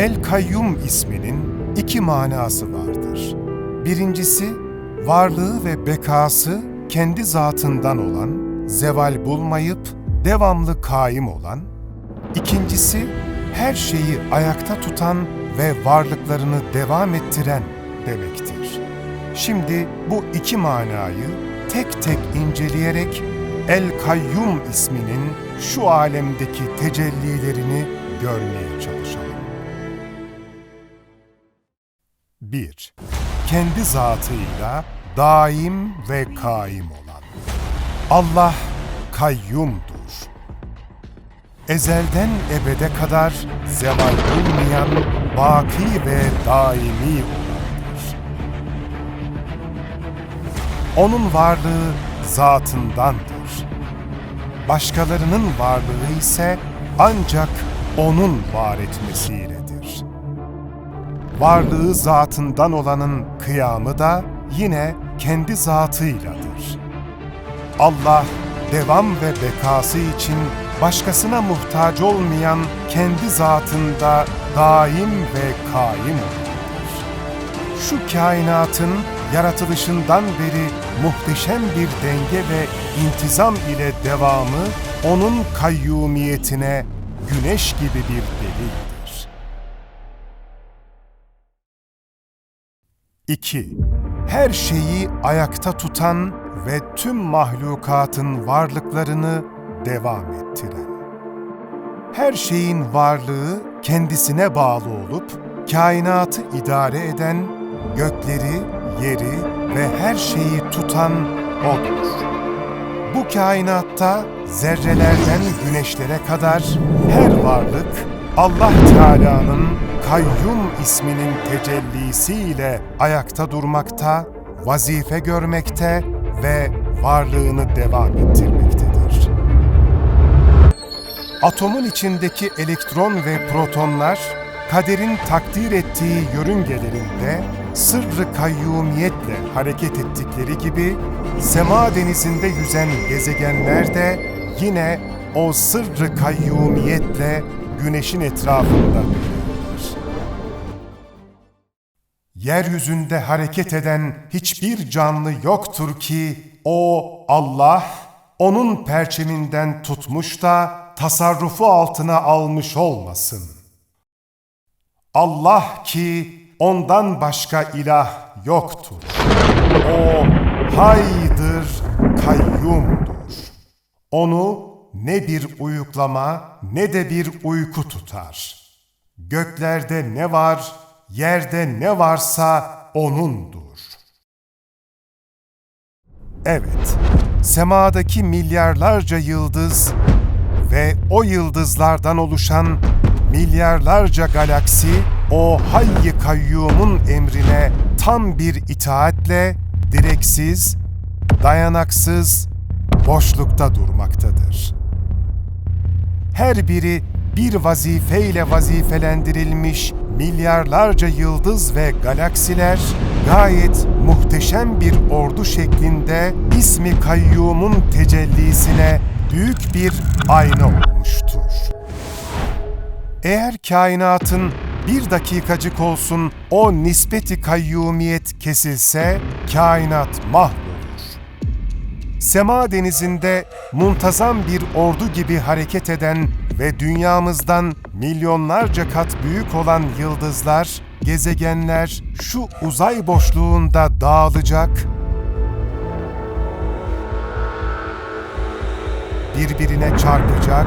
El Kayyum isminin iki manası vardır. Birincisi, varlığı ve bekası kendi zatından olan, zeval bulmayıp devamlı kaim olan. İkincisi, her şeyi ayakta tutan ve varlıklarını devam ettiren demektir. Şimdi bu iki manayı tek tek inceleyerek El Kayyum isminin şu alemdeki tecellilerini görmeye çalışalım. 1. Kendi zatıyla daim ve kaim olan. Allah kayyumdur. Ezelden ebede kadar zeval bulmayan, baki ve daimi olandır. Onun varlığı zatındandır. Başkalarının varlığı ise ancak O'nun var etmesiyledir. Varlığı zatından olanın kıyamı da yine kendi zatıyladır. Allah devam ve bekası için başkasına muhtaç olmayan kendi zatında daim ve kaim olandır. Şu kainatın yaratılışından beri muhteşem bir denge ve intizam ile devamı onun kayyumiyetine güneş gibi bir delildir. 2. Her şeyi ayakta tutan ve tüm mahlukatın varlıklarını devam ettiren. Her şeyin varlığı kendisine bağlı olup kainatı idare eden, gökleri, yeri ve her şeyi tutan O'dur. Bu kainatta zerrelerden güneşlere kadar her varlık Allah Teala'nın Kayyum isminin tecellisiyle ayakta durmakta, vazife görmekte ve varlığını devam ettirmektedir. Atomun içindeki elektron ve protonlar kaderin takdir ettiği yörüngelerinde sırrı kayyumiyetle hareket ettikleri gibi sema denizinde yüzen gezegenler de yine o sırrı kayyumiyetle güneşin etrafında Yeryüzünde hareket eden hiçbir canlı yoktur ki o Allah onun perçeminden tutmuş da tasarrufu altına almış olmasın. Allah ki ondan başka ilah yoktur. O haydır, kayyumdur. Onu ne bir uyuklama ne de bir uyku tutar. Göklerde ne var, yerde ne varsa O'nundur. Evet, semadaki milyarlarca yıldız ve o yıldızlardan oluşan milyarlarca galaksi o hayy kayyumun emrine tam bir itaatle direksiz, dayanaksız, boşlukta durmaktadır. Her biri bir vazifeyle vazifelendirilmiş milyarlarca yıldız ve galaksiler gayet muhteşem bir ordu şeklinde ismi kayyumun tecellisine büyük bir ayna olmuştur. Eğer kainatın bir dakikacık olsun o nispeti kayyumiyet kesilse kainat mahvolur. Sema denizinde muntazam bir ordu gibi hareket eden ve dünyamızdan milyonlarca kat büyük olan yıldızlar, gezegenler şu uzay boşluğunda dağılacak, birbirine çarpacak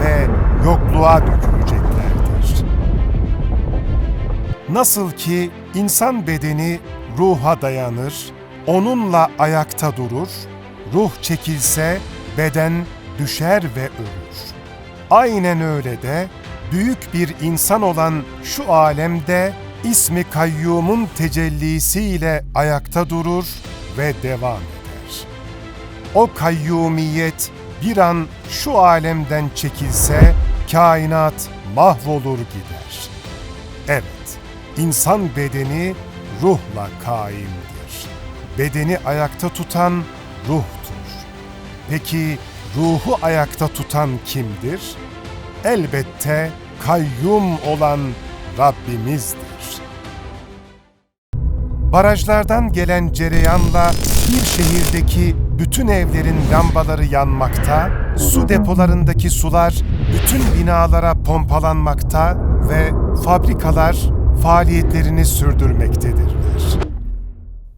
ve yokluğa döküleceklerdir. Nasıl ki insan bedeni ruha dayanır, onunla ayakta durur, ruh çekilse beden düşer ve ölür. Aynen öyle de büyük bir insan olan şu alemde ismi kayyumun tecellisiyle ayakta durur ve devam eder. O kayyumiyet bir an şu alemden çekilse kainat mahvolur gider. Evet, insan bedeni ruhla kaimdir. Bedeni ayakta tutan ruhtur. Peki ruhu ayakta tutan kimdir? Elbette kayyum olan Rabbimizdir. Barajlardan gelen cereyanla bir şehirdeki bütün evlerin lambaları yanmakta, su depolarındaki sular bütün binalara pompalanmakta ve fabrikalar faaliyetlerini sürdürmektedirler.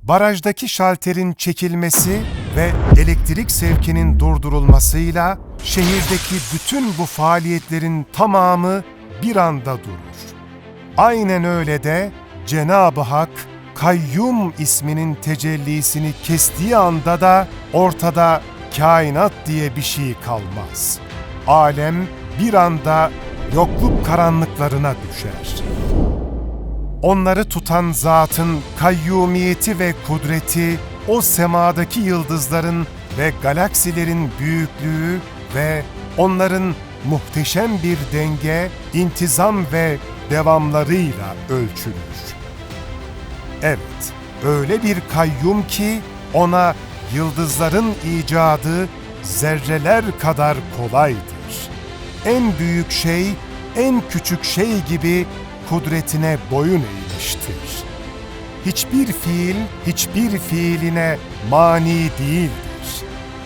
Barajdaki şalterin çekilmesi ve elektrik sevkinin durdurulmasıyla şehirdeki bütün bu faaliyetlerin tamamı bir anda durur. Aynen öyle de Cenab-ı Hak Kayyum isminin tecellisini kestiği anda da ortada kainat diye bir şey kalmaz. Alem bir anda yokluk karanlıklarına düşer. Onları tutan zatın kayyumiyeti ve kudreti, o semadaki yıldızların ve galaksilerin büyüklüğü ve onların muhteşem bir denge, intizam ve devamlarıyla ölçülür. Evet, öyle bir kayyum ki ona yıldızların icadı zerreler kadar kolaydır. En büyük şey, en küçük şey gibi kudretine boyun eğmiştir. Hiçbir fiil, hiçbir fiiline mani değildir.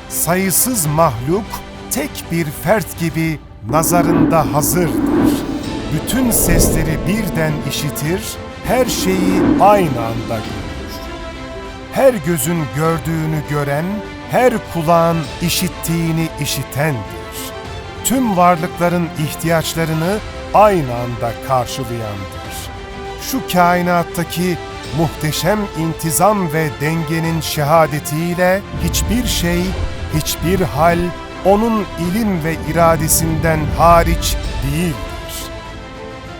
Sayısız mahluk, tek bir fert gibi nazarında hazırdır. Bütün sesleri birden işitir, her şeyi aynı anda görür. Her gözün gördüğünü gören, her kulağın işittiğini işitendir. Tüm varlıkların ihtiyaçlarını aynı anda karşılayandır. Şu kainattaki muhteşem intizam ve dengenin şehadetiyle hiçbir şey, hiçbir hal onun ilim ve iradesinden hariç değildir.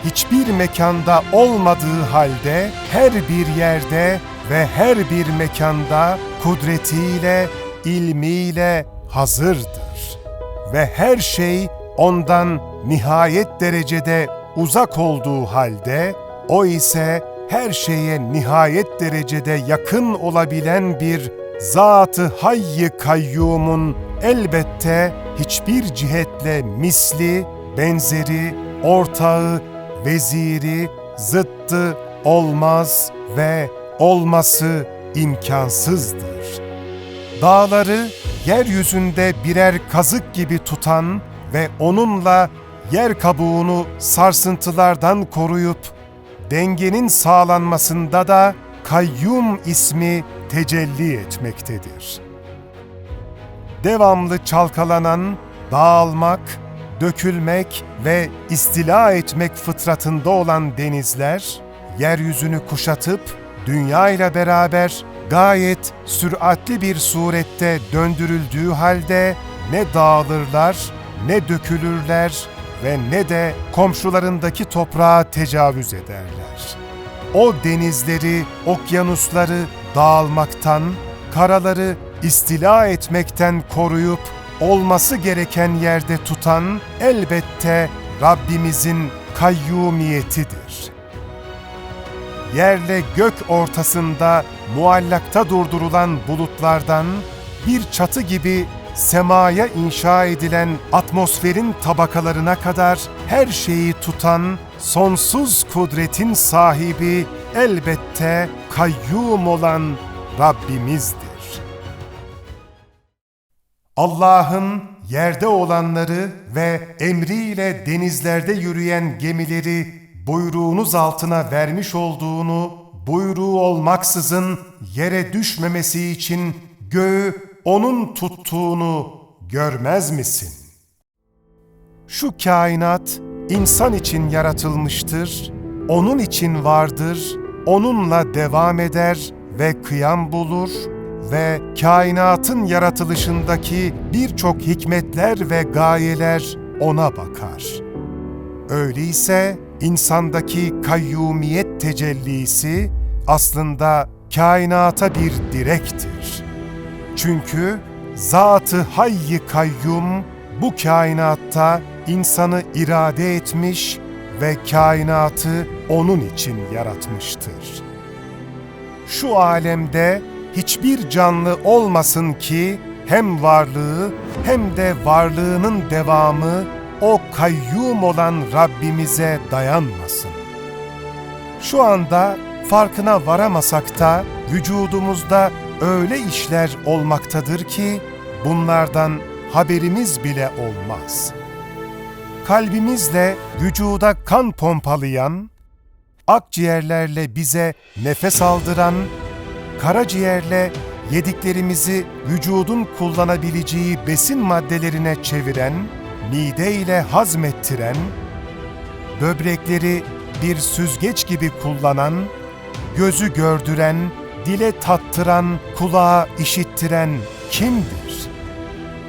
Hiçbir mekanda olmadığı halde her bir yerde ve her bir mekanda kudretiyle, ilmiyle hazırdır. Ve her şey ondan nihayet derecede uzak olduğu halde, o ise her şeye nihayet derecede yakın olabilen bir Zat-ı Hayy Kayyum'un elbette hiçbir cihetle misli, benzeri, ortağı, veziri, zıttı olmaz ve olması imkansızdır. Dağları yeryüzünde birer kazık gibi tutan ve onunla yer kabuğunu sarsıntılardan koruyup dengenin sağlanmasında da Kayyum ismi tecelli etmektedir. Devamlı çalkalanan, dağılmak, dökülmek ve istila etmek fıtratında olan denizler, yeryüzünü kuşatıp dünya ile beraber gayet süratli bir surette döndürüldüğü halde ne dağılırlar, ne dökülürler ve ne de komşularındaki toprağa tecavüz ederler. O denizleri, okyanusları dağılmaktan, karaları istila etmekten koruyup olması gereken yerde tutan elbette Rabbimizin kayyumiyetidir. Yerle gök ortasında muallakta durdurulan bulutlardan bir çatı gibi semaya inşa edilen atmosferin tabakalarına kadar her şeyi tutan sonsuz kudretin sahibi elbette kayyum olan Rabbimizdir. Allah'ın yerde olanları ve emriyle denizlerde yürüyen gemileri buyruğunuz altına vermiş olduğunu, buyruğu olmaksızın yere düşmemesi için göğü onun tuttuğunu görmez misin? Şu kainat insan için yaratılmıştır, onun için vardır, onunla devam eder ve kıyam bulur ve kainatın yaratılışındaki birçok hikmetler ve gayeler ona bakar. Öyleyse insandaki kayyumiyet tecellisi aslında kainata bir direktir. Çünkü Zat-ı Hayy Kayyum bu kainatta insanı irade etmiş ve kainatı onun için yaratmıştır. Şu alemde hiçbir canlı olmasın ki hem varlığı hem de varlığının devamı o kayyum olan Rabbimize dayanmasın. Şu anda farkına varamasak da vücudumuzda öyle işler olmaktadır ki bunlardan haberimiz bile olmaz. Kalbimizle vücuda kan pompalayan, akciğerlerle bize nefes aldıran, karaciğerle yediklerimizi vücudun kullanabileceği besin maddelerine çeviren, mide ile hazmettiren, böbrekleri bir süzgeç gibi kullanan, gözü gördüren, dile tattıran, kulağa işittiren kimdir?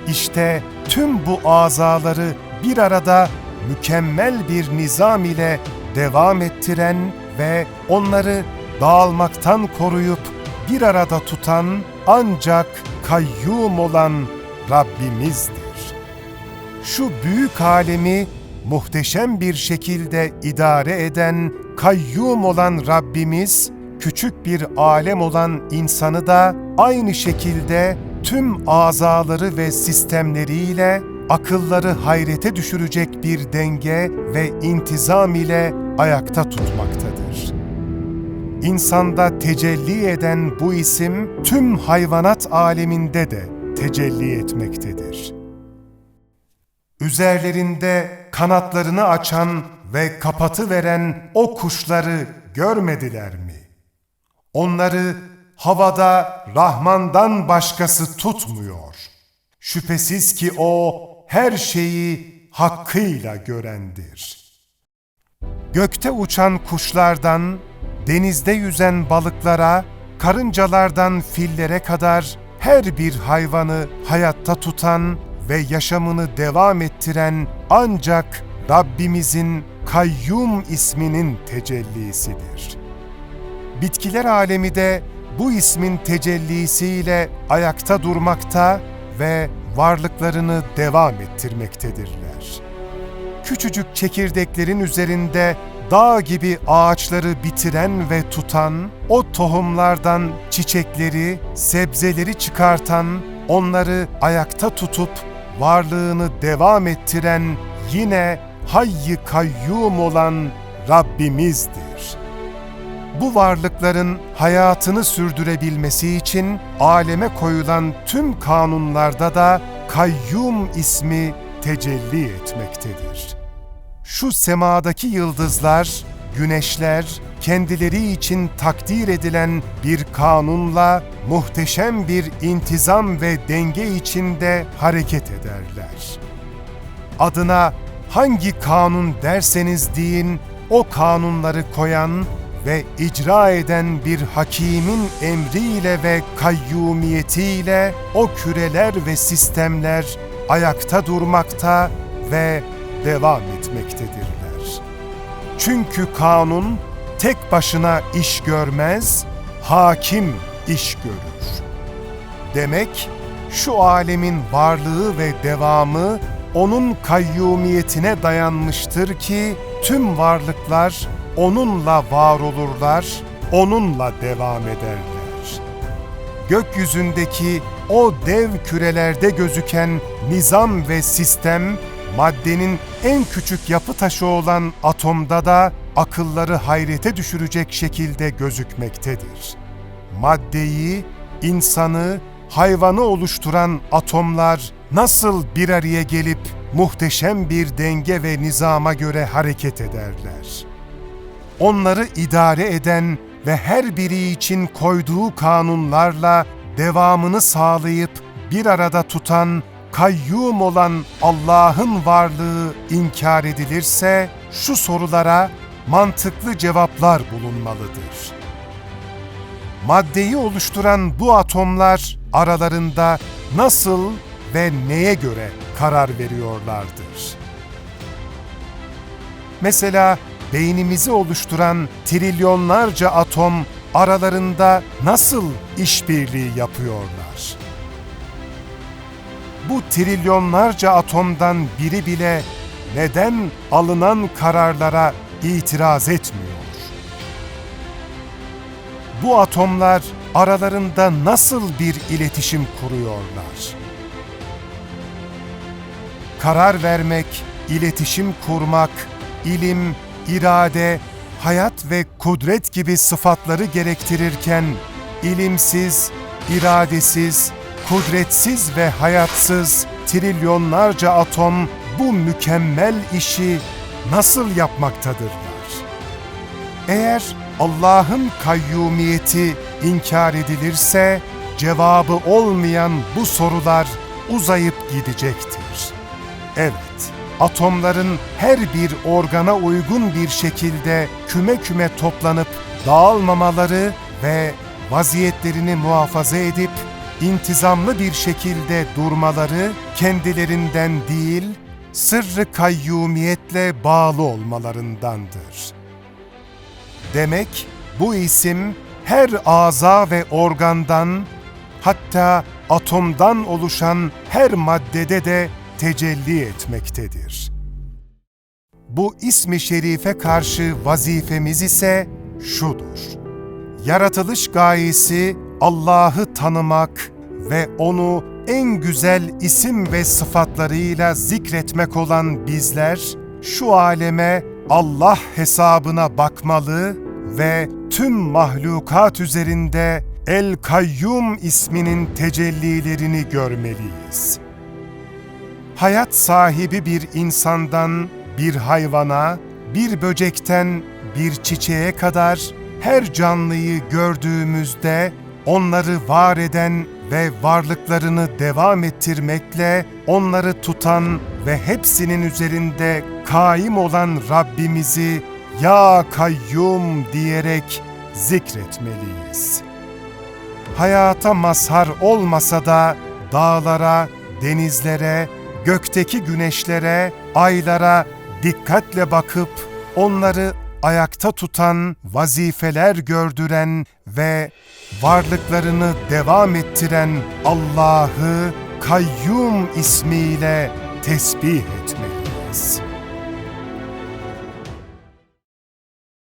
İşte tüm bu azaları bir arada mükemmel bir nizam ile devam ettiren ve onları dağılmaktan koruyup bir arada tutan ancak kayyum olan Rabbimizdir. Şu büyük alemi muhteşem bir şekilde idare eden, kayyum olan Rabbimiz, küçük bir alem olan insanı da aynı şekilde tüm azaları ve sistemleriyle akılları hayrete düşürecek bir denge ve intizam ile ayakta tutmaktadır. İnsanda tecelli eden bu isim tüm hayvanat aleminde de tecelli etmektedir. Üzerlerinde kanatlarını açan ve kapatı veren o kuşları görmediler mi? Onları havada Rahman'dan başkası tutmuyor. Şüphesiz ki o her şeyi hakkıyla görendir. Gökte uçan kuşlardan, denizde yüzen balıklara, karıncalardan fillere kadar her bir hayvanı hayatta tutan ve yaşamını devam ettiren ancak Rabbimizin Kayyum isminin tecellisidir. Bitkiler alemi de bu ismin tecellisiyle ayakta durmakta ve varlıklarını devam ettirmektedirler. Küçücük çekirdeklerin üzerinde dağ gibi ağaçları bitiren ve tutan, o tohumlardan çiçekleri, sebzeleri çıkartan, onları ayakta tutup varlığını devam ettiren yine hayy kayyum olan Rabbimizdir. Bu varlıkların hayatını sürdürebilmesi için aleme koyulan tüm kanunlarda da kayyum ismi tecelli etmektedir. Şu semadaki yıldızlar, güneşler, kendileri için takdir edilen bir kanunla muhteşem bir intizam ve denge içinde hareket ederler. Adına hangi kanun derseniz deyin, o kanunları koyan ve icra eden bir hakimin emriyle ve kayyumiyetiyle o küreler ve sistemler ayakta durmakta ve devam etmektedirler. Çünkü kanun tek başına iş görmez, hakim iş görür. Demek şu alemin varlığı ve devamı onun kayyumiyetine dayanmıştır ki tüm varlıklar onunla var olurlar, onunla devam ederler. Gökyüzündeki o dev kürelerde gözüken nizam ve sistem, maddenin en küçük yapı taşı olan atomda da akılları hayrete düşürecek şekilde gözükmektedir. Maddeyi, insanı, hayvanı oluşturan atomlar nasıl bir araya gelip muhteşem bir denge ve nizama göre hareket ederler? Onları idare eden ve her biri için koyduğu kanunlarla devamını sağlayıp bir arada tutan, kayyum olan Allah'ın varlığı inkar edilirse şu sorulara mantıklı cevaplar bulunmalıdır. Maddeyi oluşturan bu atomlar aralarında nasıl ve neye göre karar veriyorlardır? Mesela beynimizi oluşturan trilyonlarca atom aralarında nasıl işbirliği yapıyorlar? Bu trilyonlarca atomdan biri bile neden alınan kararlara itiraz etmiyor? Bu atomlar aralarında nasıl bir iletişim kuruyorlar? Karar vermek, iletişim kurmak, ilim, irade, hayat ve kudret gibi sıfatları gerektirirken, ilimsiz, iradesiz, kudretsiz ve hayatsız trilyonlarca atom bu mükemmel işi nasıl yapmaktadırlar? Eğer Allah'ın kayyumiyeti inkar edilirse, cevabı olmayan bu sorular uzayıp gidecektir. Evet, atomların her bir organa uygun bir şekilde küme küme toplanıp dağılmamaları ve vaziyetlerini muhafaza edip intizamlı bir şekilde durmaları kendilerinden değil, sırrı kayyumiyetle bağlı olmalarındandır. Demek bu isim her aza ve organdan, hatta atomdan oluşan her maddede de tecelli etmektedir. Bu ismi şerife karşı vazifemiz ise şudur. Yaratılış gayesi Allah'ı tanımak ve onu en güzel isim ve sıfatlarıyla zikretmek olan bizler, şu aleme Allah hesabına bakmalı ve tüm mahlukat üzerinde El Kayyum isminin tecellilerini görmeliyiz. Hayat sahibi bir insandan bir hayvana, bir böcekten bir çiçeğe kadar her canlıyı gördüğümüzde onları var eden ve varlıklarını devam ettirmekle onları tutan ve hepsinin üzerinde kaim olan Rabbimizi Ya Kayyum diyerek zikretmeliyiz. Hayata mazhar olmasa da dağlara, denizlere, gökteki güneşlere, aylara dikkatle bakıp onları ayakta tutan, vazifeler gördüren ve varlıklarını devam ettiren Allah'ı Kayyum ismiyle tesbih etmeliyiz.